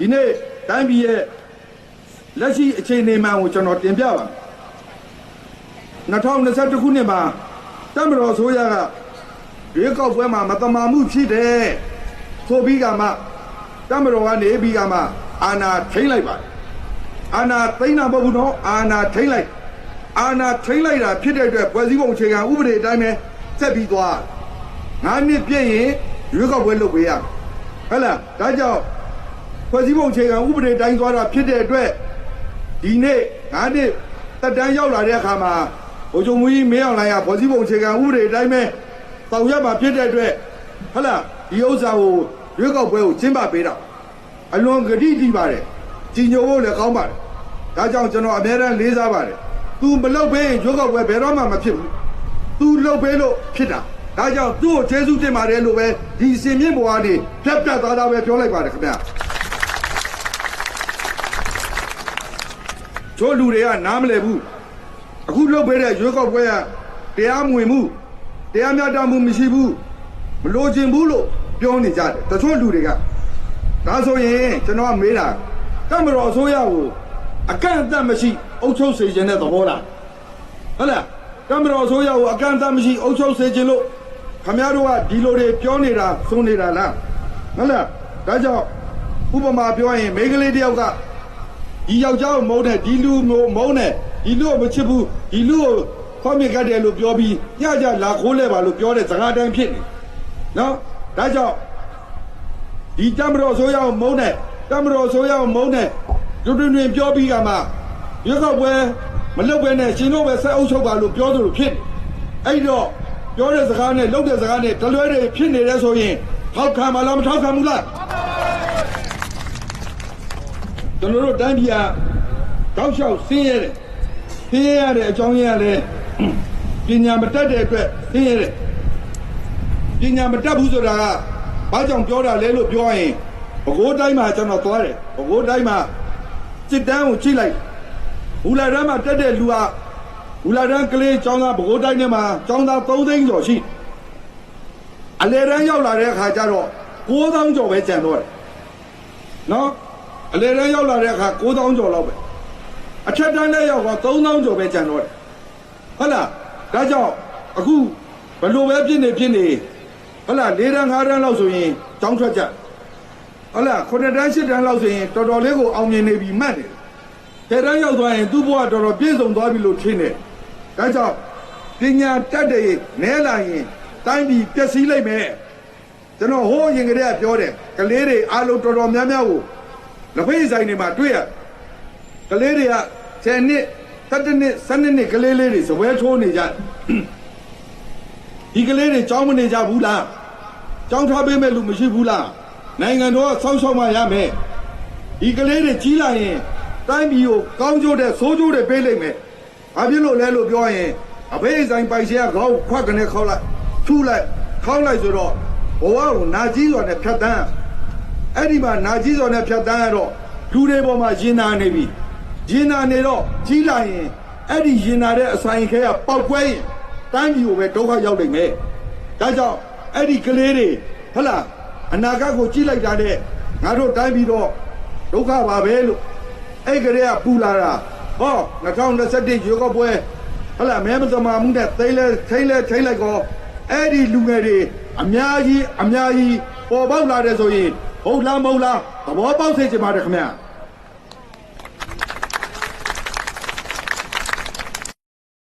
ဒီနေ့တိုင်းပြည်ရဲ့လက်ရှိအခြေအနေမှန်ကိုကျွန်တော်တင်ပြပါမယ်2021ခုနှစ်မှာတမတော်ဆိုရကရွေးကောက်ပွဲမှာမတမာမှုဖြစ်တယ်ဆိုပြီးကမှတမတော်ကနေပြီးကမှအာဏာထိမ့်လိုက်ပါတယ်အာဏာသိမ်းတာမဟုတ်ဘူးနော်အာဏာထိမ့်လိုက်အာဏာထိမ့်လိုက်တာဖြစ်တဲ့အတွက်ဖွဲ့စည်းပုံအခြေခံဥပဒေအတိုင်းပဲဆက်ပြီးသွားငါးနှစ်ပြည့်ရင်ရွေးကောက်ပွဲလုပ်ပေးရမယ်ဟုတ်လားဒါကြောင့် ဖွဲ့စည်းပုံအခြေခံဥပဒေတိုင်းသွားတာဖြစ်တဲ့အတွက်ဒီနေ့ငါးနှစ်တက်တန်းရောက်လာတဲ့အခါမှာဘုံချုံမူကြီးမင်းအောင်လိုင်ကဖွဲ့စည်းပုံအခြေခံဥပဒေအတိုင်းပဲတောင်ရမှာဖြစ်တဲ့အတွက်ဟုတ်လားဒီဥစ္စာကိုရွေးကောက်ပွဲကိုကျင်းပပေးတာအလွန်ဂတိတည်ပါတယ်ကြီးညိုဖို့လည်းကောင်းပါတယ်ဒါကြောင့်ကျွန်တော်အများအားလေးစားပါတယ် तू မလုပ်ဘဲရွေးကောက်ပွဲဘယ်တော့မှမဖြစ်ဘူး तू လုပ်ပေးလို့ဖြစ်တာဒါကြောင့်သူ့ကိုကျေးဇူးတင်ပါတယ်လို့ပဲဒီစင်မြင့်ဘွားနေပြတ်ပြတ်သားသားပဲပြောလိုက်ပါတယ်ခင်ဗျာ ချို့လူတွေကနားမလည်ဘူးအခုလုပ်ပေးတဲ့ရွေးကောက်ပွဲကတရားမဝင်မှုတရားမျှတမှုမရှိဘူးမလို့ခြင်းဘူးလို့ပြောနေကြတယ်တချို့လူတွေကဒါဆိုရင်ကျွန်တော်ကမေးတာကမ္ဘာတော်အစိုးရကိုအကန့်အသတ်မရှိအုပ်ချုပ်စေခြင်းတဲ့သဘောလားဟုတ်လားကမ္ဘာတော်ဆိုရကိုအကန့်အသတ်မရှိအုပ်ချုပ်စေခြင်းလို့ခမည်းတော်ကဒီလိုတွေပြောနေတာသုံးနေတာလားဟုတ်လားဒါကြောင့်ဥပမာပြောရင်မိန်းကလေးတယောက်က ဒီယောက်ျားကိုမုန်းတယ်ဒီလူကိုမုန်းတယ်ဒီလူကိုမချစ်ဘူးဒီလူကိုခေါမင်ကတ်တယ်လို့ပြောပြီးညကြလာခိုးလဲပါလို့ပြောတဲ့စကားတိုင်းဖြစ်နေနော်ဒါကြောင့်ဒီတမတော်ဆိုရကိုမုန်းတယ်တမတော်ဆိုရကိုမုန်းတယ်တွင်တွင်တွင်ပြောပြီးကမှရွေးကောက်ပွဲမလုတ်ပဲနဲ့ရှင်တို့ပဲဆက်အုပ်ချုပ်ပါလို့ပြောသလိုဖြစ်အဲ့တော့ပြောတဲ့စကားနဲ့လုပ်တဲ့စကားနဲ့တလွဲတွေဖြစ်နေတယ်ဆိုရင်ထောက်ခံမလားမထောက်ခံဘူးလား ကျွန်တော်တို့တိုင်းပြည်ကတောက်လျှောက်ဆင်းရဲတယ်ဆင်းရဲရတဲ့အကြောင်းရင်းကလည်းပညာမတတ်တဲ့အတွက်ဆင်းရဲတယ်ပညာမတတ်ဘူးဆိုတာကဘာကြောင့်ပြောတာလဲလို့ပြောရင်ဘကိုးတိုင်းမှာကျွန်တော်သွားတယ်ဘကိုးတိုင်းမှာစစ်တမ်းကိုကြည့်လိုက်ဘူလာရမ်းမှာတက်တဲ့လူကဘူလာရမ်းကလေးចောင်းသားဗကိုးတိုင်းထဲမှာចောင်းသား3သိန်းကျော်ရှိအလေရန်ရောက်လာတဲ့အခါကျတော့9000ကျော်ပဲကျန်တော့တယ်နော် အလေရန်ရောက်လာတဲ့အခါ9000ကျော်လောက်ပဲအထက်တန်းလည်းရောက်တော့3000ကျော်ပဲကျန်တော့တယ်ဟုတ်လားဒါကြောင့်အခုဘလို့ပဲဖြစ်နေဖြစ်နေဟုတ်လား၄တန်း၅တန်းလောက်ဆိုရင်ចောင်းထွက်ကြဟုတ်လား9တန်း10တန်းလောက်ဆိုရင်တော်တော်လေးကိုအောင်မြင်နေပြီမှတ်နေတယ်တဲ့တန်းရောက်သွားရင်သူ့ဘဝတော်တော်ပြည့်စုံသွားပြီလို့ထင်တယ်။ဒါကြောင့်ပညာတတ်တဲ့နဲလာရင်တိုင်းပြည်ပျက်စီးလိုက်မယ်။ကျွန်တော်ဟိုးရင်ကလေးကပြောတယ်ကလေးတွေအားလုံးတော်တော်များများကို လက်ဖေးဆိုင်တွေမှာတွေ့ရကလေးတွေက10နှစ်17နှစ်12နှစ်ကလေးလေးတွေဇပွဲထိုးနေကြတယ်။ဒီကလေးတွေကြောင်းမနေကြဘူးလား။ကြောင်းထားပေးမဲ့လူမရှိဘူးလား။နိုင်ငံတော်ကဆောက်ရှောက်မှရမယ်။ဒီကလေးတွေကြီးလာရင်တိုင်းပြည်ကိုကောင်းကျိုးတဲ့ဆိုးကျိုးတွေပေးလိုက်မယ်။ဘာဖြစ်လို့လဲလို့ပြောရင်အဖေးဆိုင်ပိုင်ရှင်ကခေါင်းခွက်ကနေခေါက်လိုက်ထူလိုက်ခေါက်လိုက်ဆိုတော့ဘဝကိုနာကြီးစွာနဲ့ဖြတ်တန်း အဲ့ဒီမှာနာကြီးစွာနဲ့ဖြတ်တန်းရတော့လူတွေပေါ်မှာရင်နာနေပြီရင်နာနေတော့ကြီးလာရင်အဲ့ဒီရင်နာတဲ့အဆိုင်ခဲကပောက်ကွဲရင်တိုင်းပြည်ကိုပဲဒုက္ခရောက်နိုင်မယ်။ဒါကြောင့်အဲ့ဒီကလေးတွေဟဟလားအနာဂတ်ကိုကြီးလိုက်တာတဲ့ငါတို့တိုင်းပြည်တော့ဒုက္ခပါပဲလို့အဲ့ကလေးကပူလာတာဟော2021ရွေးကောက်ပွဲဟလာမဲမသမာမှုနဲ့သိမ်းလဲထိမ့်လဲထိမ့်လိုက်ကောအဲ့ဒီလူငယ်တွေအများကြီးအများကြီးပေါ်ပေါက်လာတယ်ဆိုရင် ဟုတ်လားမဟုတ်လားသဘောပေါက်စေချင်ပါတယ်ခင်ဗျာ